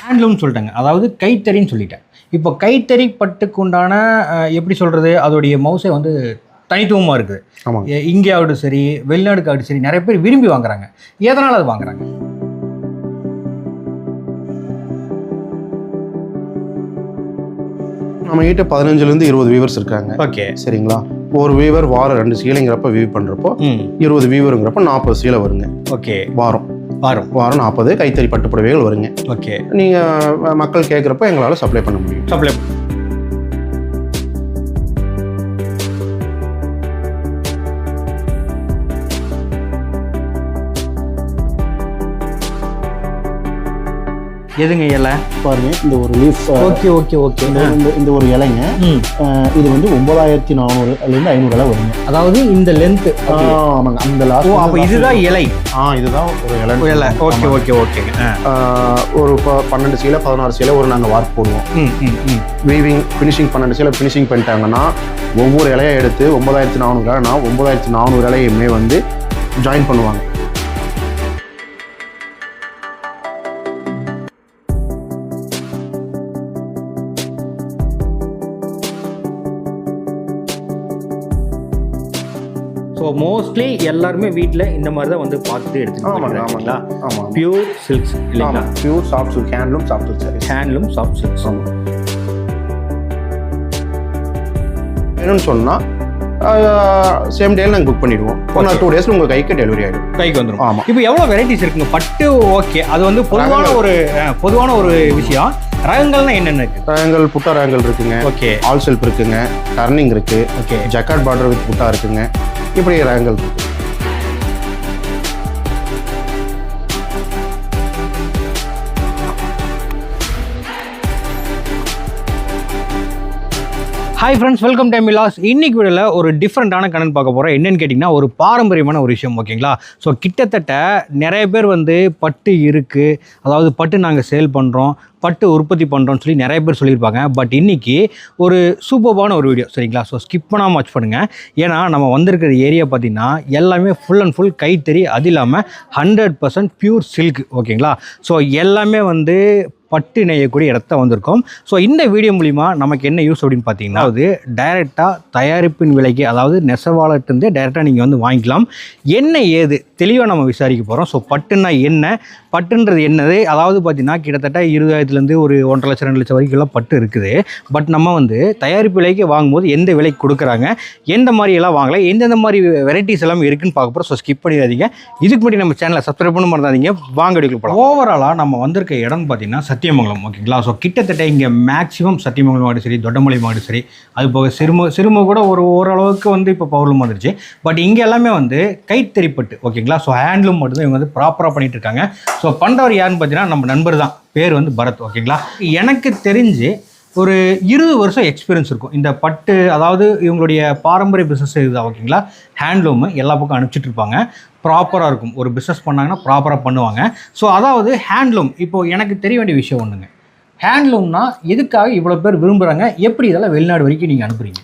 ஹேண்ட்லூம்னு சொல்லிட்டாங்க. அதாவது கைத்தறின்னு சொல்லிட்டேன். இப்போ கைத்தறி பட்டுக்குண்டான எப்படி சொல்கிறது அதோடைய மவுசே வந்து தனித்துவமாக இருக்குது. இந்தியாவோடு சரி வெளிநாடுக்காவது சரி நிறைய பேர் விரும்பி வாங்குறாங்க. எதனால் அது வாங்குறாங்க? நம்ம கிட்ட பதினஞ்சுலேருந்து இருபது வியூவர்ஸ் இருக்காங்க. ஓகே. சரிங்களா? ஒரு வீவர் வாரம் ரெண்டு சீலைங்கிறப்ப வியூ பண்ணுறப்போ இருபது வியூவருங்கிறப்ப நாற்பது சீலை வருங்க. ஓகே. வாரம். வரும். வாரம் நாற்பது. கைத்தறி பட்டு புடவைகள் வருங்க. ஓகே. நீங்கள் மக்கள் கேட்குறப்ப எங்களால் சப்ளை பண்ண முடியும். சப்ளை எதுங்க இலை? பாருங்க இந்த ஒரு லீஃப் ஓகே ஓகே ஓகே. இந்த இந்த ஒரு இலைங்க இது வந்து ஒன்பதாயிரத்தி நானூறுலேருந்து ஐநூறு இலை வருங்க. அதாவது இந்த லென்த்து ஆ, ஆமாங்க. அந்த லாஸ்ட் அப்போ இதுதான் இலை. ஆ இதுதான் ஒரு இலை. இலை. ஓகே ஓகே ஓகேங்க ஒரு பன்னெண்டு சீலை பதினாறு சீலை ஒரு நாங்கள் வார்ப் போடுவோம். ம் ம் ம். வீவிங் ஃபினிஷிங் பன்னெண்டு சீலை ஃபினிஷிங் பண்ணிட்டாங்கன்னா ஒவ்வொரு இலையை எடுத்து ஒன்பதாயிரத்தி நானூறு இலைனா ஒன்பதாயிரத்தி நானூறு இலையுமே வந்து ஜாயின் பண்ணுவாங்க. மோஸ்ட்லி எல்லாருமே வீட்டில் இந்த மாதிரி தான் வந்து எடுத்துக்கலாம் ஆமாங்க ஆமாம் பியூர் சில்க்ஸ் இல்லைங்களா? Pure soft silk handloom soft silk handloom soft silks ஆமாம் வேணும்னு சொன்னால் சேம் டேல நாங்கள் புக் பண்ணிடுவோம். ஒன் ஆர் டூ டேஸில் உங்கள் கைக்கு டெலிவரி ஆகிடும் கைக்கு வந்துடும் ஆமாம் இப்போ எவ்வளோ வெரைட்டிஸ் இருக்குங்க? பட்டு ஓகே அது வந்து பொதுவான. ஒரு பொதுவான ஒரு விஷயம். ரகங்கள்னா என்னென்ன இருக்கு? ரகங்கள் புட்டா ரகங்கள் இருக்குங்க. ஓகே ஆல் செல்ஃப் இருக்குங்க. டர்னிங் இருக்கு. ஓகே ஜக்காட் பார்டர் வித் புட்டா இருக்குங்க. இப்படி ரகங்கள் இருக்கு ஹாய் ஃப்ரெண்ட்ஸ் வெல்கம் டைம் மிலாஸ் இன்னைக்கு வீடியோவில் ஒரு டிஃப்ரெண்ட்டான கணக்கு பார்க்க போகிறோம் என்னன்னு கேட்டிங்கன்னா ஒரு பாரம்பரியமான ஒரு விஷயம் ஓகேங்களா? ஸோ கிட்டத்தட்ட நிறைய பேர் வந்து பட்டு இருக்குது அதாவது பட்டு நாங்கள் சேல் பண்ணுறோம் பட்டு உற்பத்தி பண்ணுறோம்னு சொல்லி நிறைய பேர் சொல்லியிருப்பாங்க. பட் இன்றைக்கி ஒரு சூப்பர்பான ஒரு வீடியோ சரிங்களா? ஸோ ஸ்கிப் பண்ணாமல் வாட்ச் பண்ணுங்கள் ஏன்னா நம்ம வந்திருக்கிற ஏரியா பார்த்தீங்கன்னா எல்லாமே ஃபுல் அண்ட் ஃபுல் கைத்தறி அது இல்லாமல் ஹண்ட்ரட் பர்சன்ட் பியூர் சில்க் ஓகேங்களா? ஸோ எல்லாமே வந்து பட்டு நெய்யக்கூடிய இடத்த வந்திருக்கோம். ஸோ இந்த வீடியோ மூலிமா நமக்கு என்ன யூஸ் அப்படின்னு பார்த்தீங்கன்னா அது டைரெக்டாக தயாரிப்பின் விலைக்கு அதாவது நெசவாளர்கிட்டருந்தே டைரெக்டாக நீங்கள் வந்து வாங்கிக்கலாம். என்ன ஏது தெளிவாக நம்ம விசாரிக்க போகிறோம் ஸோ பட்டுன்னா என்ன? பட்டுன்றது என்னது? அதாவது பார்த்தீங்கன்னா கிட்டத்தட்ட இருபதாயிரத்துலேருந்து ஒரு ஒன்றரை லட்சம் ரெண்டு லட்சம் வரைக்கும்லாம் பட்டு இருக்குது. பட் நம்ம வந்து தயாரிப்பு விலைக்கு வாங்கும்போது எந்த விலைக்கு கொடுக்குறாங்க? எந்த மாதிரி எல்லாம் வாங்கலாம்? எந்தெந்த மாதிரி வெரைட்டிஸ் எல்லாம் இருக்குன்னு பார்க்க போகிறோம் ஸோ ஸ்கிப் பண்ணிடாதீங்க. இதுக்கு முன்னாடி நம்ம சேனலை சப்ஸ்கிரைப் பண்ண மறந்தாதீங்க. வாங்க எடுக்கலாம் போகலாம் ஓவராலாக நம்ம வந்திருக்க இடம் பார்த்தீங்கன்னா சத்தியமங்கலம் ஓகேங்களா? ஸோ கிட்டத்தட்ட இங்கே மேக்ஸிமம் சத்தியமங்கலம் மாடு சரி தொட்டமலை மாடு சரி அது போக சிறுமு சிறுமு கூட ஒரு ஓரளவுக்கு வந்து இப்போ பவுர்லம் வந்துருச்சு. பட் இங்கே எல்லாமே வந்து கைத்தறிப்பட்டு ஓகேங்களா? ஸோ ஹேண்ட்லூம் மட்டும்தான் இவங்க வந்து ப்ராப்பராக பண்ணிகிட்டு இருக்காங்க. ஸோ பண்ணுறவர் யாருன்னு பார்த்தீங்கன்னா நம்ம நண்பர் தான் பேர் வந்து பரத் ஓகேங்களா? எனக்கு தெரிஞ்சு ஒரு இருபது வருஷம் எக்ஸ்பீரியன்ஸ் இருக்கும். இந்த பட்டு அதாவது இவங்களுடைய பாரம்பரிய பிஸ்னஸ் இதுதான் ஓகேங்களா ஹேண்ட்லூமு எல்லா பக்கம் அனுப்பிச்சிட்டு இருப்பாங்க. ப்ராப்பராக இருக்கும். ஒரு பிஸ்னஸ் பண்ணாங்கன்னா ப்ராப்பராக பண்ணுவாங்க. ஸோ அதாவது ஹேண்ட்லூம் இப்போ எனக்கு தெரிய வேண்டிய விஷயம் ஒன்றுங்க ஹேண்ட்லூம்னா எதுக்காக இவ்வளோ பேர் விரும்புகிறாங்க எப்படி இதெல்லாம் வெளிநாடு வரைக்கும் நீங்கள் அனுப்புறீங்க?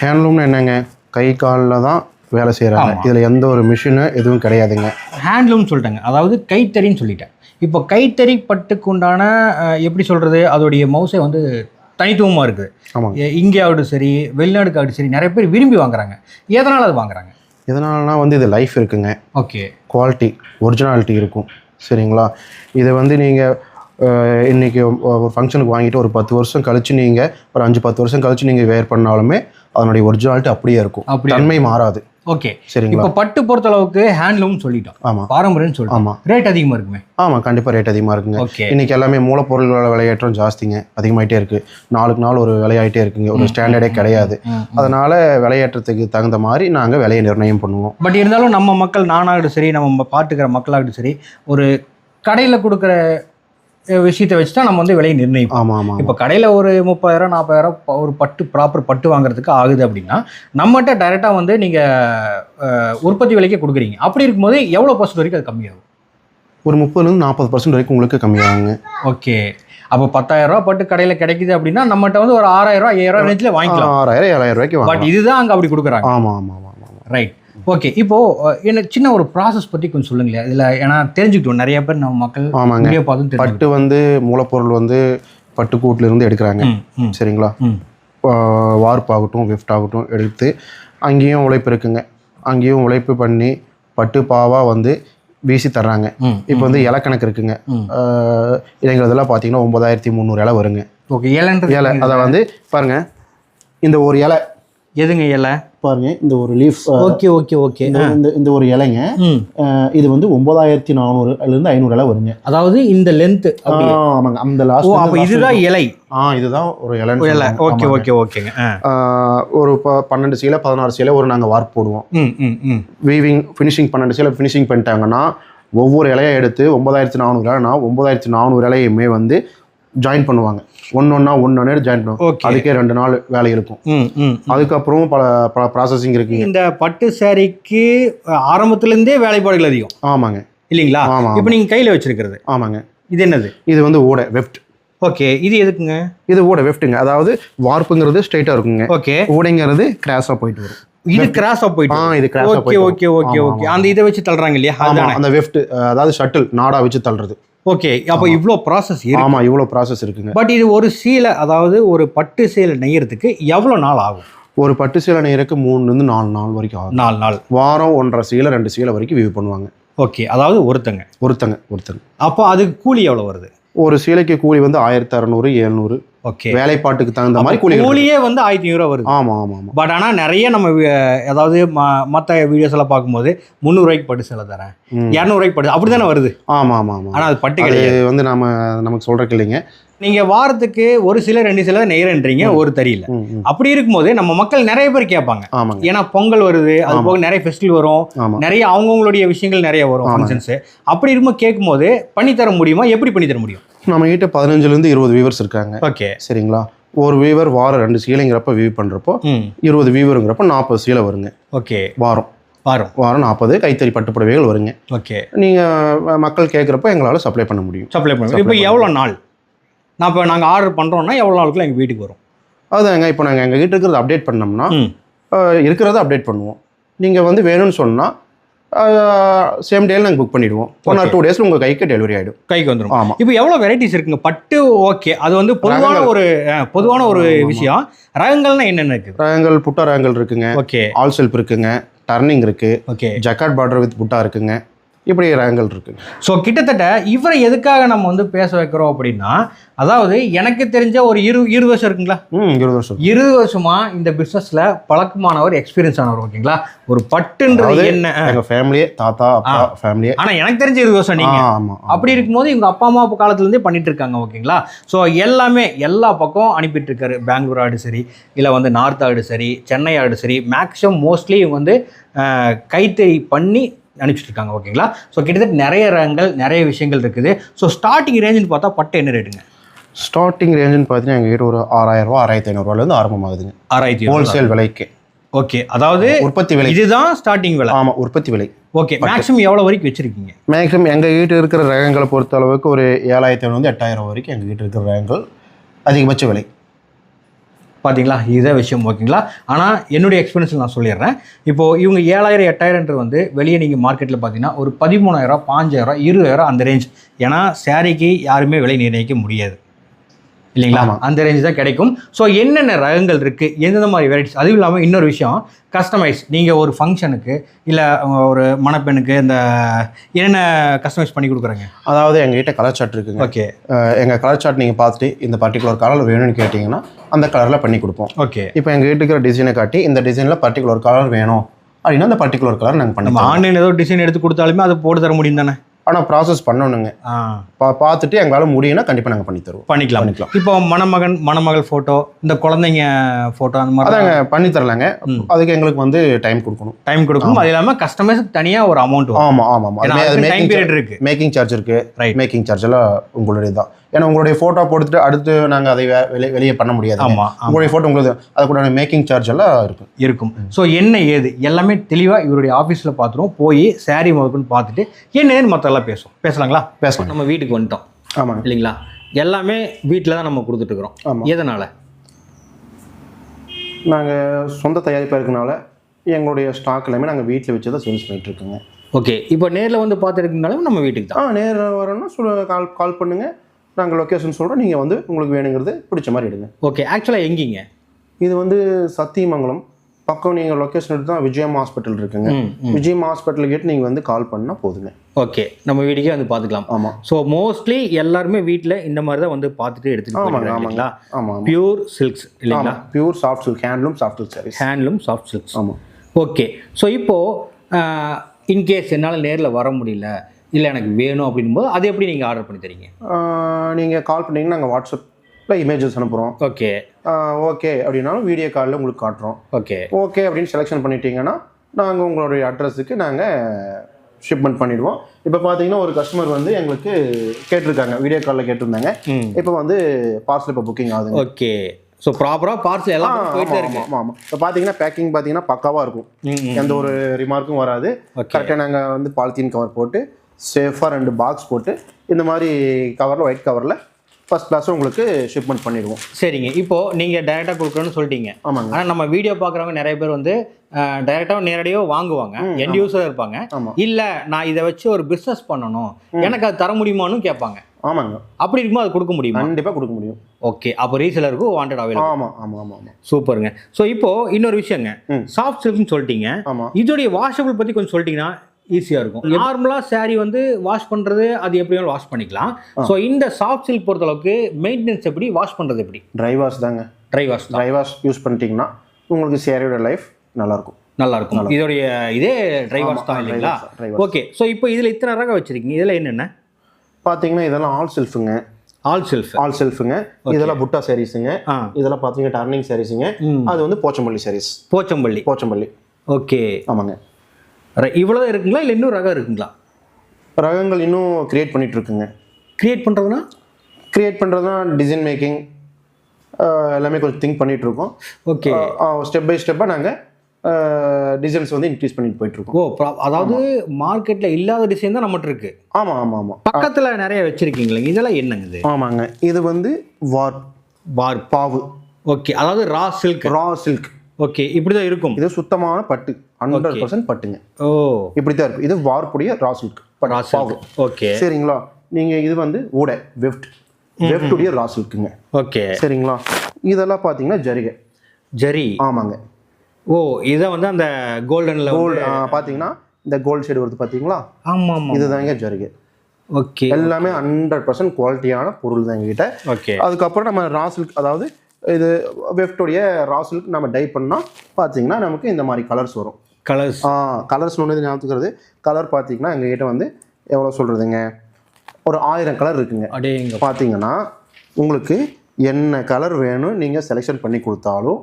ஹேண்ட்லூம்னு என்னங்க? கை காலில் தான் வேலை செய்கிறாங்க. இதில் எந்த ஒரு மிஷினு எதுவும் கிடையாதுங்க. ஹேண்ட்லூம் சொல்லிட்டாங்க. அதாவது கைத்தறின்னு சொல்லிட்டேன். இப்போ கைத்தறி பட்டுக்கு உண்டான எப்படி சொல்கிறது அதோடைய மவுசே வந்து தனித்துவமாக இருக்குது இந்தியாவோடு சரி வெளிநாடுக்காவது சரி நிறைய பேர் விரும்பி வாங்குறாங்க. எதனால் அது வாங்குறாங்க? இதனாலனா வந்து இது லைஃப் இருக்குங்க. ஓகே. குவாலிட்டி ஒரிஜினாலிட்டி இருக்கும். சரிங்களா? இதை வந்து நீங்கள் இன்றைக்கி ஒரு ஃபங்க்ஷனுக்கு வாங்கிட்டு ஒரு பத்து வருஷம் கழிச்சு நீங்கள் ஒரு அஞ்சு பத்து வருஷம் கழிச்சு நீங்கள் வேர் பண்ணாலுமே அதனுடைய ஒரிஜினாலிட்டி அப்படியே இருக்கும். அப்படியே தன்மை மாறாது. ஓகே சரிங்களா? இப்போ பட்டு பொறுத்த அளவுக்கு ஹேண்ட்லூம் சொல்லிட்டோம். ஆமாம் பாரம்பரியம்னு சொல்லிட்டோம். ஆமாம் ரேட் அதிகமாக இருக்குமே? ஆமாம் கண்டிப்பாக ரேட் அதிகமாக இருக்குங்க. ஓகே இன்னைக்கு எல்லாமே மூலப்பொருள்களோட விலையேற்றம் ஜாஸ்திங்க. அதிகமாயிட்டே இருக்கு. நாளுக்கு நாள் ஒரு விலையாயிட்டே இருக்குங்க. ஒரு ஸ்டாண்டர்டே கிடையாது. அதனால விலையேற்றத்துக்கு தகுந்த மாதிரி நாங்கள் விலையை நிர்ணயம் பண்ணுவோம். பட் இருந்தாலும் நம்ம மக்கள் நானாகட்டும் சரி நம்ம பார்த்துக்கிற மக்களாகட்டும் சரி ஒரு கடையில் கொடுக்குற விஷயத்தை வச்சு தான் நம்ம வந்து விலையை நிர்ணயிப்போம். ஆமாம் இப்போ கடையில் ஒரு முப்பதாயிரம் நாற்பதாயிரம் ஒரு பட்டு ப்ராப்பர் பட்டு வாங்குறதுக்கு ஆகுது அப்படின்னா நம்மகிட்ட டைரெக்டாக வந்து நீங்கள் உற்பத்தி விலைக்கே கொடுக்குறீங்க. அப்படி இருக்கும்போது எவ்வளோ பர்சன்ட் வரைக்கும் அது கம்மியாகும்? ஒரு முப்பதுலேருந்து நாற்பது பர்சன்ட் வரைக்கும் உங்களுக்கு கம்மியாகுங்க. ஓகே. அப்போ பத்தாயிரம் பட்டு கடையில் கிடைக்குது அப்படின்னா நம்மகிட்ட வந்து ஒரு ஆறாயிரம் ரூபாய் ஐயாயிரம் ரேஞ்சில் வாங்கிக்கலாம். ஆறாயிரம் ஏழாயிரம் ரூபாய்க்கு பட் இதுதான் அங்கே அப்படி கொடுக்குறாங்க. ஆமாம் ஆமாம் ஆமாம் ரைட் ஓகே இப்போ அஹ், எனக்கு சின்ன ஒரு ப்ராசஸ் பத்தி கொஞ்சம் சொல்லுங்களேன். இதுல ஏன்னா தெரிஞ்சுக்கிட்டோம் நிறைய பேர் நம்ம மக்கள் ஆமாங்க. பட்டு வந்து மூலப்பொருள் வந்து பட்டுக்கூட்டுல இருந்து எடுக்கிறாங்க. சரிங்களா? வார்ப் ஆகட்டும் வெஃப்ட் ஆகட்டும் எடுத்து அங்கேயும் உழைப்பு இருக்குங்க. அங்கேயும் உழைப்பு பண்ணி பட்டு பாவா வந்து வீசி தர்றாங்க. இப்போ வந்து இலக்கணக்கு இருக்குங்க. ம். ஆஹ் எங்களதெல்லாம் பார்த்தீங்கன்னா ஒன்பதாயிரத்தி முந்நூறு இலை வருங்க ஓகே ஏலன்றது இலை அதை வந்து பாருங்க இந்த ஒரு இலை. எதுங்க இலை? பாருங்க இந்த ஒரு லீஃப் ஓகே ஓகே ஓகே. இந்த இந்த- ஒரு இலைங்க இது வந்து ஒன்பதாயிரத்தி நானூறு இருந்து ஐநூறு இலை வருங்க. அதாவது இந்த லென்த் ஆமாங்க. அந்த லாஸ்ட் அப்போ இதுதான் இலை. ஆ இதுதான் ஒரு இலை. ஓகே. ஓகே ஓகேங்க. ஒரு பன்னெண்டு சீலை பதினாறு சீலை ஒரு நாங்கள் வார்ப் போடுவோம். வீவிங் ஃபினிஷிங் பன்னெண்டு சீலை ஃபினிஷிங் பண்ணிட்டாங்கன்னா ஒவ்வொரு இலையை எடுத்து ஒன்பதாயிரத்தி நானூறு இலைனா ஒன்பதாயிரத்தி நானூறு இலையுமே வந்து ஜாயின் பண்ணுவாங்க. ஒன்று ஒன்றா ஒன்று ஒன்று ஜாயின் பண்ணுவாங்க. அதுக்கே ரெண்டு நாள் வேலை இருக்கும். ம் ம் அதுக்கப்புறம் பல பல ப்ராசஸிங் இருக்குங்க. இந்த பட்டு சாரிக்கு ஆரம்பத்துல இருந்தே வேலைப்பாடுகள் அதிகம். ஆமாங்க. இல்லைங்களா? ஆமா, இப்போ நீங்க கையில வச்சிருக்கிறது. ஆமாங்க. இது என்னது? இது வந்து ஓடை வெஃப்ட் ஓகே. இது எதுக்குங்க? இது ஓடை வெஃப்ட்டுங்க அதாவது வார்ப்புங்கிறது ஸ்ட்ரைட்டாக இருக்குங்க. ஓகே. ஓடைங்கிறது கிராஸாக போயிட்டு வரும். இது கிராஸ் ஆஃப் ஆ போயிட்டு இது கிராஸாக ஓகே போயிட்டு ஓகே ஓகே ஓகே. அந்த இதை வச்சு தள்ளுறாங்க இல்லையா? ஆமாம் அந்த வெஃப்ட் அதாவது ஷட்டில் நாடா வச்சு தள்ளுறது. ஓகே அப்போ இவ்வளோ ப்ராசஸ் ஆமாம் இவ்வளோ ப்ராசஸ் இருக்குங்க. பட் இது ஒரு சீலை அதாவது ஒரு பட்டு சீலை நெய்யறதுக்கு எவ்வளோ நாள் ஆகும்? ஒரு பட்டு சீலை நெய்யறதுக்கு மூணுலேருந்து நாலு நாள் வரைக்கும் ஆகும். நாலு நாள். வாரம் ஒன்றரை சீலை ரெண்டு சீலை வரைக்கும் வியூ பண்ணுவாங்க. ஓகே அதாவது ஒருத்தங்க. ஒருத்தங்க ஒருத்தங்க. அப்போ அதுக்கு கூலி எவ்வளோ வருது? ஒரு சீலைக்கு கூலி வந்து ஆயிரத்தி அறநூறு எழுநூறு ஓகே வேலைப்பாட்டுக்கு தகுந்த மாதிரி கூலி கூலியே வந்து ஆயிரத்தி ஐநூறுரூவா வருது. ஆமாம் ஆமாம் ஆமாம் பட் ஆனால் நிறைய நம்ம அதாவது மற்ற வீடியோஸ் எல்லாம் பார்க்கும்போது முந்நூறுரூவாய்க்கு பட்டு சேலை தரேன். இரநூறுவாய்க்கு பட்டு அப்படி தானே வருது? ஆமாம் ஆமாம் ஆமாம் ஆனால் அது பட்டு கிடையாது. வந்து நம்ம நமக்கு சொல்றதுக்கு இல்லைங்க. நீங்கள் வாரத்துக்கு ஒரு சில ரெண்டு சில நெய்யறன்றீங்க ஒரு தறியில். ம். அப்படி இருக்கும்போது நம்ம மக்கள் நிறைய பேர் கேட்பாங்க. ஆமாங்க. ஏன்னா பொங்கல் வருது அது. போக நிறைய ஃபெஸ்டிவல் வரும். நிறைய அவங்கவுங்களுடைய விஷயங்கள் நிறைய வரும். ஃபங்க்ஷன்ஸ் அப்படி இருக்கும்போது கேட்கும்போது பண்ணி தர முடியுமா? எப்படி பண்ணி தர முடியும்? நம்ம கிட்ட பதினஞ்சுலேருந்து இருபது வியூவர்ஸ் இருக்காங்க. ஓகே சரிங்களா? ஒரு வீவர் வாரம் ரெண்டு சீலைங்கிறப்ப வியூ பண்ணுறப்போ இருபது வீவருங்கிறப்ப நாற்பது சீலை வருங்க. ஓகே வாரம். வரும். வாரம் நாற்பது கைத்தறி பட்டு புடவைகள் வருங்க. ஓகே நீங்கள் மக்கள் கேட்குறப்ப எங்களால் சப்ளை பண்ண முடியும். சப்ளை பண்ணுவோம் Supply இப்போ. எவ்வளோ நாள்? நான் இப்போ நாங்கள் ஆர்டர் பண்ணுறோம்னா எவ்வளோ நாளுக்குள்ள எங்கள் வீட்டுக்கு வரும்? அதுதாங்க இப்போ நாங்கள் எங்கள் கிட்ட இருக்கிறத அப்டேட் பண்ணோம்னா இருக்கிறத அப்டேட் பண்ணுவோம். நீங்கள் வந்து வேணும்னு சொன்னால் சேம் டேல நாங்கள் புக் பண்ணிடுவோம். One R. டூ டேஸில் உங்கள் கைக்கு டெலிவரி ஆகிடும் கைக்கு வந்துடும் ஆமாம் இப்போ எவ்வளோ வெரைட்டிஸ் இருக்குங்க? பட்டு ஓகே அது வந்து பொதுவான. ஒரு பொதுவான ஒரு. விஷயம். ரகங்கள்னா என்னென்ன இருக்குது ரகங்கள் புட்டா ரகங்கள் இருக்குங்க. ஓகே ஆல் செல்ஃப் இருக்குங்க. டர்னிங் இருக்குது ஓகே ஜக்காட் பார்டர் வித் புட்டா இருக்குங்க. இப்படி ரகங்கள் இருக்குங்க ஸோ கிட்டத்தட்ட இவரை எதுக்காக நம்ம வந்து பேச வைக்கிறோம் அப்படின்னா அதாவது எனக்கு தெரிஞ்ச ஒரு இரு இருபது வருஷம் இருக்குங்களா? ம் இருபது வருஷம். இருபது வருஷமா இந்த பிஸ்னஸ்ல பழக்கமானவர் எக்ஸ்பீரியன்ஸ் ஆனவர் ஓகேங்களா? ஒரு பட்டுன்றது என்ன? எங்கள் ஃபேமிலியே தாத்தா அப்பா ஃபேமிலியே ஆனா எனக்கு தெரிஞ்ச இருபது வருஷம் நீங்க. ஆமாம் அப்படி இருக்கும்போது இவங்க அப்பா அம்மா காலத்துலேருந்தே பண்ணிட்டு இருக்காங்க ஓகேங்களா? ஸோ எல்லாமே எல்லா பக்கம் அனுப்பிட்டு இருக்காரு பெங்களூர் ஆடு சரி இல்லை வந்து நார்த் ஆடு சரி சென்னை ஆடு சரி மேக்ஸிமம் மோஸ்ட்லி வந்து கைத்தறி பண்ணி அனுப்பிச்சிட்டு இருக்காங்க ஓகேங்களா? ஸோ கிட்டத்தட்ட நிறைய ரகங்கள் நிறைய விஷயங்கள் இருக்குது. ஸோ ஸ்டார்டிங் ரேஞ்சுன்னு பார்த்தா பட்டு என்ன ரேட்டுங்க ஸ்டார்டிங் ரேஞ்சுன்னு பார்த்தீங்கன்னா எங்கள் கிட்ட ஒரு ஆறாயிரம் ரூபா ஆறாயிரத்தி ஐநூறுரூவாலேருந்து ஆரம்பமாகுதுங்க. ஆறாயிரத்தி ஹோல்சேல் விலைக்கு. ஓகே அதாவது உற்பத்தி விலை. இதுதான் ஸ்டார்டிங் விலை. ஆமாம் உற்பத்தி விலை. ஓகே மேக்ஸிமம் எவ்வளோ வரைக்கும் வச்சிருக்கீங்க? மேக்ஸிமம் எங்கள் கிட்ட இருக்கிற ரகங்களை பொறுத்த அளவுக்கு ஒரு ஏழாயிரத்தி ஐநூறு எட்டாயிரம் வரைக்கும் எங்கள் கிட்ட இருக்கிற ரகங்கள் அதிகபட்ச விலை. பார்த்தீங்களா இதுதான் விஷயம் ஓகேங்களா? ஆனால் என்னுடைய எக்ஸ்பீரியன்ஸில் நான் சொல்லிடுறேன். இப்போது இவங்க ஏழாயிரம் எட்டாயிரம்ன்றது வந்து வெளியே நீங்கள் மார்க்கெட்டில் பார்த்தீங்கன்னா ஒரு பதிமூணாயிரம் பாஞ்சாயிரம் இருபதாயிரம் அந்த ரேஞ்ச் ஏன்னா சாரிக்கு யாருமே விலை நிர்ணயிக்க முடியாது. இல்லைங்களா. அந்த ரேஞ்ச் தான் கிடைக்கும். ஸோ என்னென்ன ரகங்கள் இருக்குது எந்தெந்த மாதிரி வெரைட்டிஸ் அதுவும் இல்லாமல் இன்னொரு விஷயம் கஸ்டமைஸ் நீங்கள் ஒரு ஃபங்க்ஷனுக்கு இல்லை ஒரு மணப்பெண்ணுக்கு இந்த என்னென்ன கஸ்டமைஸ் பண்ணி கொடுக்குறாங்க? அதாவது எங்ககிட்ட கலர் சார்ட் இருக்குங்க. ஓகே அஹ் எங்க கலர் சார்ட் நீங்கள் பார்த்துட்டு இந்த பர்டிகுலர் கலர் வேணும்னு கேட்டிங்கன்னா அந்த கலரில் பண்ணி கொடுப்போம். ஓகே இப்போ எங்கள் கிட்ட இருக்கிற டிசைனை காட்டி இந்த டிசைனில் பர்டிகுலர் கலர் வேணும். அப்படின்னா அந்த பர்டிகுலர் கலர் நாங்கள் பண்ணி நம்ம ஆன்லைன் ஏதோ டிசைன் எடுத்து கொடுத்தாலுமே அதை போட்டு தர முடியும் தானே ஆனால் ப்ராசஸ் பண்ணணுங்க. பா பார்த்துட்டு எங்களால் முடியும்னா கண்டிப்பாக நாங்கள் பண்ணி தருவோம். பண்ணிக்கலாம். பண்ணிக்கலாம். இப்போ மணமகன் மணமகள் ஃபோட்டோ இந்த குழந்தைங்க ஃபோட்டோ அந்த மாதிரி அதாங்க பண்ணி தரலாங்க. அதுக்கு எங்களுக்கு வந்து டைம் கொடுக்கணும். டைம் கொடுக்கணும். அது இல்லாமல் கஸ்டமைஸுக்கு தனியாக ஒரு அமௌண்ட் ஆமாம் ஆமாம் டைம் மேக்கிங் பீரியட் இருக்கு. மேக்கிங் சார்ஜ் இருக்கு. Right. மேக்கிங் சார்ஜ் எல்லாம் உங்களுடைய தான் ஏன்னா உங்களுடைய ஃபோட்டோ போட்டுட்டு அடுத்து நாங்கள் அதை வே- வெளியே வெளியே பண்ண முடியாது. ஆமா ஆமா. உங்களுடைய ஃபோட்டோ உங்களுக்கு அதுக்கூட மேக்கிங் சார்ஜ் எல்லாம் இருக்கும். இருக்கும். ஸோ என்ன ஏது? எல்லாமே தெளிவாக இவருடைய ஆஃபீஸில் பார்த்துருவோம் போய் சாரி முதற்கொண்டு பார்த்துட்டு என்னன்னு மற்றெல்லாம் பேசுவோம். பேசலாங்களா? பேசலாம். நம்ம வீட்டுக்கு வந்துட்டோம். ஆமாங்க இல்லைங்களா? எல்லாமே வீட்டில் தான் நம்ம கொடுத்துட்ருக்குறோம் ஆமாம் எதனால்? நாங்கள் சொந்த தயாரிப்பாக இருக்கனால எங்களுடைய ஸ்டாக் எல்லாமே நாங்கள் வீட்டில் வச்சு தான் சேல்ஸ் பண்ணிட்டு இருக்கோங்க ஓகே இப்போ நேரில் வந்து பார்த்துருக்கீங்கனாலும் நம்ம வீட்டுக்கு தான். ஆ நேரில் வரணும்னா சொல்ல கால் கால் பண்ணுங்கள் நாங்கள் லொக்கேஷன் சொல்கிறோம் நீங்கள் வந்து உங்களுக்கு வேணுங்கிறது பிடிச்ச மாதிரி எடுங்க. ஓகே ஆக்சுவலாக எங்கேங்க? இது வந்து சத்தியமங்கலம். பக்கம் நீங்கள் லொக்கேஷன் எடுத்து தான் விஜயம் ஹாஸ்பிட்டல் இருக்குங்க. விஜயம் ஹாஸ்பிட்டல் கேட்டு நீங்கள் வந்து கால் பண்ணால் போதுங்க. ஓகே நம்ம வீட்டுக்கே வந்து பார்த்துக்கலாம் ஆமாம் ஸோ மோஸ்ட்லி எல்லாருமே வீட்டில் இந்த மாதிரி தான் வந்து பார்த்துட்டு எடுத்துகிட்டு ஆமாங்க, போகிறாங்க ஆமாங்க. இல்லைங்களா? ஆமாம் பியூர் சில்க்ஸ் இல்லைங்களா? Pure soft silk handloom soft silk sarees handloom soft silks ஆமாம் ஓகே ஸோ இப்போது இன்கேஸ் என்னால் நேரில் வர முடியல இல்லை எனக்கு வேணும் அப்படின்னும் போது அது எப்படி நீங்கள் ஆர்டர் பண்ணி தரீங்க? நீங்கள் கால் பண்ணீங்கன்னா நாங்கள் வாட்ஸ்அப்பில் இமேஜஸ் அனுப்புகிறோம் ஓகே. ஓகே அப்படின்னாலும் வீடியோ காலில் உங்களுக்கு காட்டுறோம். ஓகே. ஓகே அப்படின்னு செலெக்ஷன் பண்ணிட்டீங்கன்னா நாங்கள் உங்களுடைய அட்ரஸுக்கு நாங்கள் ஷிப்மெண்ட் பண்ணிடுவோம். இப்போ பார்த்தீங்கன்னா ஒரு கஸ்டமர் வந்து எங்களுக்கு கேட்டிருக்காங்க. வீடியோ காலில் கேட்டிருந்தாங்க. இப்போ வந்து பார்சல் இப்போ புக்கிங் ஆகுதுங்க. ஓகே. ஸோ ப்ராப்பராக பார்சல் எல்லாம் போயிட்டு ஆமாம் இருக்கு. ஆமாம் ஆமாம் இப்போ பார்த்தீங்கன்னா பேக்கிங் பார்த்தீங்கன்னா பக்காவாக இருக்கும். எந்த ஒரு ரிமார்க்கும் வராது. கரெக்டாக நாங்கள் வந்து பாலித்தீன் கவர் போட்டு சேஃபாக ரெண்டு பாக்ஸ் போட்டு இந்த மாதிரி கவரில் ஒயிட் கவரில் ஃபஸ்ட் கிளாஸும் உங்களுக்கு ஷிப்மெண்ட் பண்ணிடுவோம். சரிங்க. இப்போ நீங்கள் டைரெக்டாக கொடுக்குறோன்னு சொல்லிட்டீங்க. ஆமாங்க. ஆனால் நம்ம வீடியோ பார்க்குறவங்க நிறைய பேர் வந்து டைரெக்டாக நேரடியாக வாங்குவாங்க. எண்ட் யூஸராக இருப்பாங்க. இல்லை நான் இதை வச்சு ஒரு பிஸ்னஸ் பண்ணணும். எனக்கு அது தர முடியுமான்னு கேட்பாங்க. ஆமாங்க. அப்படி இருக்கும்போது அது கொடுக்க முடியுமா? கண்டிப்பாக கொடுக்க முடியும். ஓகே அப்போ ரீசெலருக்கும் வாண்டட் அவைலபிள் ஆமாம் ஆமாம் ஆமாம் ஆமாம் சூப்பருங்க. ஸோ இப்போ இன்னொரு விஷயங்க. சாஃப்ட் சில்க்னு சொல்லிட்டீங்க. ஆமாம் இதோடைய வாஷபிள் பற்றி கொஞ்சம் சொல்லிட்டீங்கன்னா ஈஸியாக இருக்கும். நார்மலாக saree வந்து வாஷ் பண்ணுறது அது எப்படி வேணாலும் வாஷ் பண்ணிக்கலாம். ஸோ இந்த சாஃப்ட் சில்க் பொறுத்தளவுக்கு மெயின்டெனன்ஸ் எப்படி வாஷ் பண்ணுறது எப்படி? ட்ரை வாஷ் தாங்க. Dry wash dry wash use பண்ணிட்டீங்கன்னா உங்களுக்கு சேரையோட லைஃப் நல்லாயிருக்கும். நல்லா இருக்கும் இதோடைய இதே ட்ரை வாஷ் தான் இல்லைங்களா? ஓகே ஸோ இப்போ இதில் இத்தனை ரகம் வச்சிருக்கீங்க. இதில் என்னென்ன? பார்த்தீங்கன்னா இதெல்லாம் ஆல் செல்ஃபுங்க ஆல் செல்ஃப் ஆல் செல்ஃபுங்க இதெல்லாம் புட்டா சாரீஸுங்க இதெல்லாம் பார்த்தீங்கன்னா டர்னிங் சாரீஸுங்க. அது வந்து போச்சம்பள்ளி சாரீஸ் போச்சம்பள்ளி. போச்சம்பள்ளி. ஓகே ஆமாங்க. இவ்வளோ இருக்குங்களா இல்லை இன்னும் ரகம் இருக்குங்களா? ரகங்கள் இன்னும் கிரியேட் பண்ணிட்டு இருக்குங்க கிரியேட் பண்ணுறதுனா கிரியேட் பண்ணுறதுனா டிசைன் மேக்கிங் எல்லாமே கொஞ்சம் திங்க் பண்ணிட்டு இருக்கோம் ஓகே ஸ்டெப் பை ஸ்டெப்பாக நாங்கள் டிசைன்ஸ் வந்து இன்க்ரீஸ் பண்ணிட்டு போயிட்டு இருக்கோம் ஓ அதாவது மார்க்கெட்டில் இல்லாத டிசைன் தான் நம்மகிட்ட இருக்கு. ஆமாம் ஆமாம் ஆமாம் பக்கத்தில் நிறைய வச்சிருக்கீங்களே இதெல்லாம் என்னங்க இது? ஆமாங்க. இது வந்து வார் பார் பாவு. ஓகே அதாவது raw silk raw silk okay இப்படி தான் இருக்கும். இது சுத்தமான பட்டு. ஹண்ட்ரட் பர்சன்ட் பட்டுங்க. ஓ. இப்படி தான் இருக்கும். இது வார்ப்புடைய ரா சில்க் ரா பாவு ஓகே சரிங்களா? நீங்கள் இது வந்து ஊடை வெஃப்ட் வெஃப்டுடைய ரா சில்க்குங்க ஓகே சரிங்களா? இதெல்லாம் பார்த்தீங்கன்னா ஜரிகை. ஜரி. ஆமாங்க. ஓ இதை வந்து அந்த கோல்டனில் கோல்டு பார்த்தீங்கன்னா இந்த கோல்டு ஷேடு வருது பார்த்தீங்களா ஆமாம் இதுதாங்க ஜரிகை. ஓகே எல்லாமே ஹண்ட்ரட் பர்சன்ட் குவாலிட்டியான பொருள் தான் எங்ககிட்ட. ஓகே அதுக்கப்புறம் நம்ம ரா சில்க் அதாவது இது வெஃப்டோடைய ரா சில்க் நம்ம டை பண்ணால் பார்த்தீங்கன்னா நமக்கு இந்த மாதிரி கலர்ஸ் வரும். கலர்ஸ் ஆ கலர்ஸ் ஒன்று ஞாபகத்துக்கிறது கலர் பார்த்தீங்கன்னா எங்ககிட்ட வந்து எவ்வளோ சொல்கிறதுங்க ஒரு ஆயிரம் கலர் இருக்குங்க. அடேங்க. பார்த்தீங்கன்னா உங்களுக்கு என்ன கலர் வேணும் நீங்கள் செலெக்ஷன் பண்ணி கொடுத்தாலும்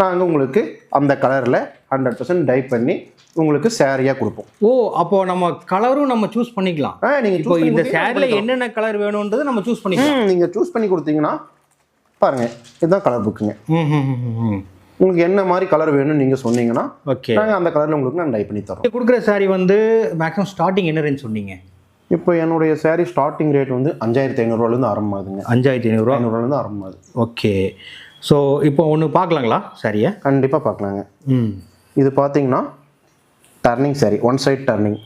நாங்கள் உங்களுக்கு அந்த கலரில் ஹண்ட்ரட் பர்சன்ட் டை பண்ணி உங்களுக்கு சேரீயாக கொடுப்போம். ஓ அப்போ நம்ம கலரும் நம்ம சூஸ் பண்ணிக்கலாம். ஆ நீங்கள் இப்போ இந்த சேரில் என்னென்ன கலர் வேணும்ன்றது நம்ம சூஸ் பண்ணிக்கலாம். நீங்கள் சூஸ் பண்ணி கொடுத்தீங்கன்னா பாருங்கள் இதுதான் கலர் புக்குங்க. உங்களுக்கு என்ன மாதிரி கலர் வேணும்னு நீங்கள் சொன்னீங்கன்னா ஓகே நாங்கள் அந்த கலரில் உங்களுக்கு நான் டை பண்ணி தரோம். கொடுக்குற saree வந்து மேக்ஸிமம் ஸ்டார்டிங் என்ன ரேஞ்ச் சொன்னீங்க? இப்போ என்னுடைய saree ஸ்டார்டிங் ரேட் வந்து அஞ்சாயிரத்தி ஐநூறுரூவாலேருந்து ஆரம்பமாகுதுங்க. அஞ்சாயிரத்தி ஐநூறுரூவா ஐநூறுரூவாலேருந்து ஆரம்பமாகுது. ஓகே ஸோ இப்போ ஒன்று பார்க்கலாங்களா சரியா கண்டிப்பாக பார்க்கலாங்க. ம். இது பார்த்தீங்கன்னா turning saree one side turning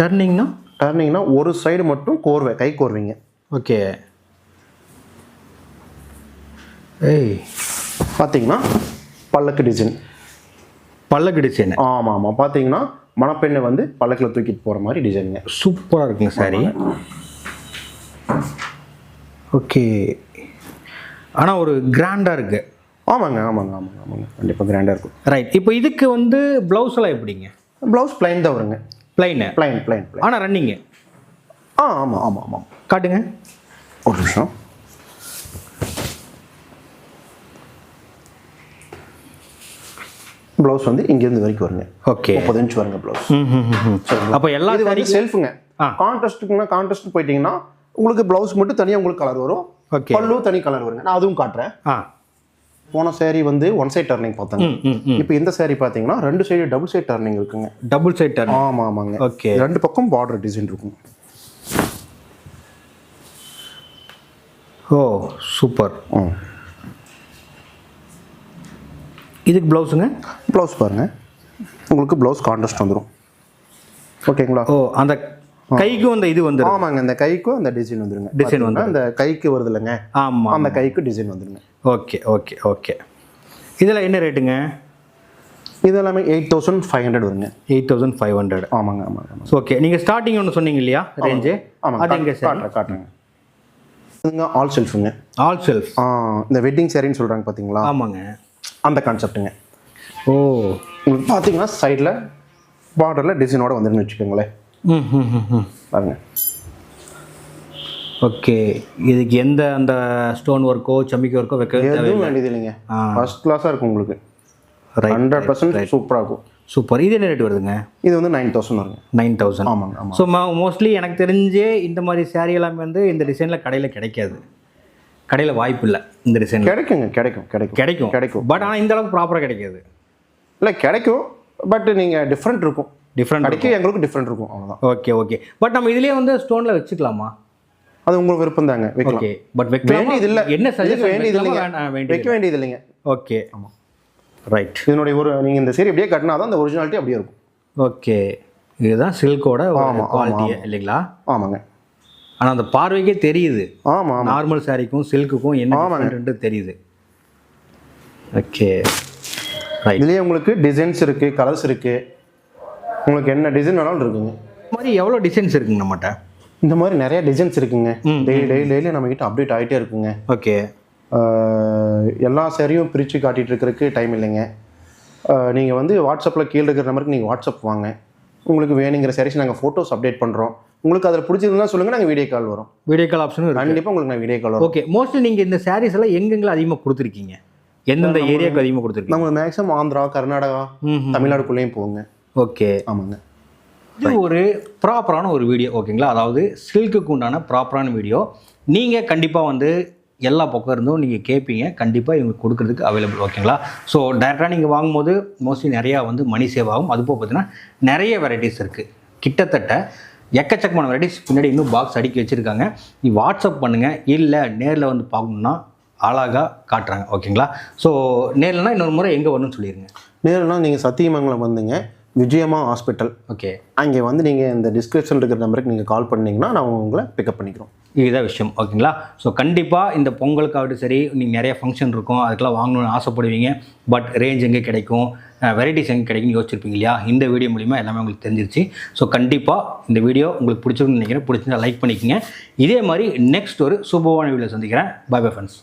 டர்னிங்னா டர்னிங்னா ஒரு சைடு மட்டும் கோர்வை கை கோர்வைங்க. ஓகே ஏய். பார்த்தீங்கன்னா பல்லக்கு டிசைன் பல்லக்கு டிசைன் ஆமாம் ஆமாம் பார்த்தீங்கன்னா மணப்பெண்ணை வந்து பல்லக்கில் தூக்கிட்டு போகிற மாதிரி டிசைனுங்க சூப்பராக இருக்குங்க சாரி ஓகே. ஆனால் ஒரு கிராண்டாக இருக்கு. ஆமாங்க ஆமாங்க ஆமாங்க ஆமாங்க. கண்டிப்பாக கிராண்டாக இருக்கும். ரைட் இப்போ இதுக்கு வந்து ப்ளவுஸ் எல்லாம் எப்படிங்க? ப்ளவுஸ் பிளைன் தான் வருங்க. பிளைன் பிளைன் பிளைன் ஆனால் ரன்னிங்கு ஆ ஆமாம் ஆமாம் ஆமாம் காட்டுங்க. ஒரு நிமிஷம். ப்ளவுஸ் வந்து இங்கேருந்து வரைக்கும் வருங்க. ஓகே முப்பது இன்ச் வருங்க ப்ளவுஸ் அப்போ எல்லா இது சாரி வந்து செல்ஃபுங்க. கான்ட்ராஸ்ட்டுக்குன்னா கான்ட்ராஸ்ட் போயிட்டீங்கன்னா உங்களுக்கு ப்ளவுஸ் மட்டும் தனியாக உங்களுக்கு கலர் வரும். ஓகே பல்லு தனி கலர் வருங்க. நான் அதுவும் காட்டுறேன். போன saree வந்து ஒன் சைட் டர்னிங் பார்த்தாங்க. இப்போ இந்த saree பார்த்தீங்கன்னா ரெண்டு சைடு டபுள் சைட் டர்னிங் இருக்குங்க. டபுள் சைட் டர்ன் ஆமாம் ஆமாங்க. ஓகே ரெண்டு பக்கம் பார்டர் டிசைன் இருக்கும். Oh super. ம். இதுக்கு ப்ளவுஸுங்க ப்ளவுஸ் பாருங்க. உங்களுக்கு ப்ளவுஸ் கான்ட்ராஸ்ட் வந்துடும் ஓகேங்களா ஓ அந்த கைக்கும் அந்த இது வந்துடும் ஆமாங்க இந்த கைக்கும் அந்த டிசைன் வந்துருங்க. Design பாத்தீங்கன்னா, இந்த கைக்கு வருது இல்லைங்க ஆமாம் அந்த கைக்கு டிசைன் வந்துருங்க. ஓகே ஓகே ஓகே இதில் என்ன ரேட்டுங்க இது எல்லாமே எயிட் தௌசண்ட் ஃபைவ் ஹண்ட்ரட் வருங்க. எயிட் தௌசண்ட் ஃபைவ் ஹண்ட்ரட் ஆமாங்க ஆமாங்க ஓகே நீங்கள் ஸ்டார்டிங் ஒன்று சொன்னீங்க இல்லையா? ரேஞ்சு ஆமாங்க அது எங்கே காட்டுறேன் காட்டுறேங்க. இதுங்க ஆல் செல்ஃபுங்க ஆல் செல்ஃப் இந்த வெட்டிங் சாரின்னு சொல்கிறாங்க பார்த்தீங்களா ஆமாங்க. அந்த கான்செப்ட்டுங்க ஓ. உங்களுக்கு பார்த்தீங்கன்னா சைடில் பார்டரில் டிசைனோட வந்துருன்னு வச்சுக்கோங்களேன். ம் ம் ம் ம். பாருங்க. ஓகே. இதுக்கு எந்த அந்த ஸ்டோன் ஒர்க்கோ சமிக்கி ஒர்க்கோ வைக்க எதுவும் வேண்டியது இல்லைங்க. ஃபர்ஸ்ட் கிளாஸாக இருக்கும் உங்களுக்கு. ரைட் ஹண்ட்ரட் பர்சன்ட் சூப்பராக இருக்கும் சூப்பர் இது என்ன ரேட் வருதுங்க? இது வந்து நைன் தௌசண்ட் வருங்க. நைன் தௌசண்ட் ஆமாங்க ஸோ மோஸ்ட்லி எனக்கு தெரிஞ்சே இந்த மாதிரி saree எல்லாமே வந்து இந்த டிசைனில் கடையில் கிடைக்காது. கடையில் வாய்ப்பு இல்லை இந்த டிசைன் கிடைக்குங்க கிடைக்கும் கிடைக்கும். கிடைக்கும். கிடைக்கும். பட் ஆனால் இந்த அளவுக்கு ப்ராப்பராக கிடைக்காது. இல்லை கிடைக்கும் பட் நீங்கள் டிஃப்ரெண்ட் இருக்கும். டிஃப்ரெண்ட் கிடைக்கும் எங்களுக்கு டிஃப்ரெண்ட் இருக்கும் அவ்வளோதான் ஓகே ஓகே பட் நம்ம இதுலயே வந்து ஸ்டோனில் வச்சுக்கலாமா? அது உங்களுக்கு விருப்பம் தாங்க ஓகே பட் வைக்கலாமா? வேண்டியது இல்லை. என்ன சஜஷன் வேண்டியது இல்லைங்க. வைக்க வேண்டியது இல்லைங்க. ஓகே ஆமாம் ரைட் இதனுடைய ஒரு நீங்கள் இந்த சரி அப்படியே கட்டினா தான் அந்த ஒரிஜினாலிட்டி அப்படியே இருக்கும். ஓகே இதுதான் சில்கோட குவாலிட்டி இல்லைங்களா? ஆமாங்க. ஆனால் அந்த பார்வைக்கே தெரியுது. ஆமாம் நார்மல் சாரிக்கும் சில்க்குக்கும் என்ன different தெரியுது. ஓகே இதுலேயே உங்களுக்கு டிசைன்ஸ் இருக்குது கலர்ஸ் இருக்குது உங்களுக்கு என்ன டிசைன் வேணாலும் இருக்குங்க. இந்த மாதிரி எவ்வளோ டிசைன்ஸ் இருக்குங்க நம்மகிட்ட? இந்த மாதிரி நிறைய டிசைன்ஸ் இருக்குங்க. டெய்லி டெய்லி டெய்லி நம்மக்கிட்ட அப்டேட் ஆகிட்டே இருக்குங்க. ஓகே எல்லா சேரையும் பிரித்து காட்டிகிட்டு இருக்கிறதுக்கு டைம் இல்லைங்க. நீங்கள் வந்து வாட்ஸ்அப்பில் கீழே இருக்கிற நம்பருக்கு நீங்கள் வாட்ஸ்அப் வாங்க. உங்களுக்கு வேணுங்கிற சாரீஸ் நாங்கள் ஃபோட்டோஸ் அப்டேட் பண்ணுறோம் உங்களுக்கு அதில் பிடிச்சிருந்தா சொல்லுங்கள் நாங்கள் வீடியோ கால் வரும் வீடியோ கால் ஆப்ஷனும் கண்டிப்பாக உங்களுக்கு நான் வீடியோ கால் வரும் ஓகே மோஸ்ட்லி நீங்கள் இந்த சாரீஸ் எல்லாம் எங்கெங்கெல்லாம் அதிகமாக கொடுத்துருக்கீங்க? எந்தெந்த ஏரியாவுக்கு அதிகமாக கொடுத்துருக்கீங்க? நம்ம மேக்ஸிமம் ஆந்திரா கர்நாடகா தமிழ்நாடுக்குள்ளேயும் போங்க. ஓகே ஆமாங்க. இது ஒரு ப்ராப்பரான ஒரு வீடியோ ஓகேங்களா அதாவது சில்க்குக்கு உண்டான ப்ராப்பரான வீடியோ நீங்கள் கண்டிப்பாக வந்து எல்லா பக்கம் இருந்தும் நீங்கள் கேட்பீங்க கண்டிப்பாக இவங்க கொடுக்கறதுக்கு அவைலபிள் ஓகேங்களா ஸோ டேரெக்டாக நீங்கள் வாங்கும்போது மோஸ்ட்லி நிறையா வந்து மணி சேவ் ஆகும். அது போக பார்த்தீங்கன்னா நிறைய வெரைட்டிஸ் இருக்குது கிட்டத்தட்ட எக்கச்சக்கமான வெரைட்டிஸ் பின்னாடி இன்னும் பாக்ஸ் அடுக்கி வச்சுருக்காங்க. நீ வாட்ஸ்அப் பண்ணுங்கள் இல்லை நேரில் வந்து பார்க்கணுன்னா அழகாக காட்டுறாங்க. ஓகேங்களா ஸோ நேரில்னா இன்னொரு முறை எங்கே வரணும்னு சொல்லிடுங்க நேரில்னா நீங்கள் சத்தியமங்கலம் வந்துங்க. விஜயமா ஹாஸ்பிட்டல் ஓகே அங்கே வந்து நீங்கள் இந்த டிஸ்கிரிப்ஷன் இருக்கிற நம்பருக்கு நீங்கள் கால் பண்ணீங்கன்னா நான் உங்களை பிக்கப் பண்ணிக்கிறோம். இதுதான் விஷயம். ஓகேங்களா ஸோ கண்டிப்பாக இந்த பொங்கலுக்காகட்டும் சரி நீங்கள் நிறைய ஃபங்க்ஷன் இருக்கும் அதுக்கெல்லாம் வாங்கணும்னு ஆசைப்படுவீங்க. பட் ரேஞ்ச் எங்கே கிடைக்கும்? வெரைட்டிஸ் எங்கே கிடைக்கும்னு யோசிச்சிருப்பீங்க இல்லையா? இந்த வீடியோ மூலிமா எல்லாமே உங்களுக்கு தெரிஞ்சிருச்சு. ஸோ கண்டிப்பாக இந்த வீடியோ உங்களுக்கு பிடிச்சிருக்குன்னு நினைக்கிறேன். பிடிச்சிருந்தா லைக் பண்ணிக்கங்க. இதே மாதிரி நெக்ஸ்ட் ஒரு சூப்பரான வீடியோ சந்திக்கிறேன். Bye bye friends